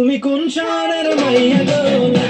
তুমি কোন শহরের মাইয়া গো?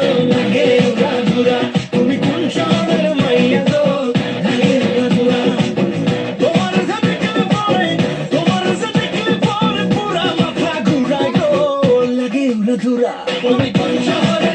Natura.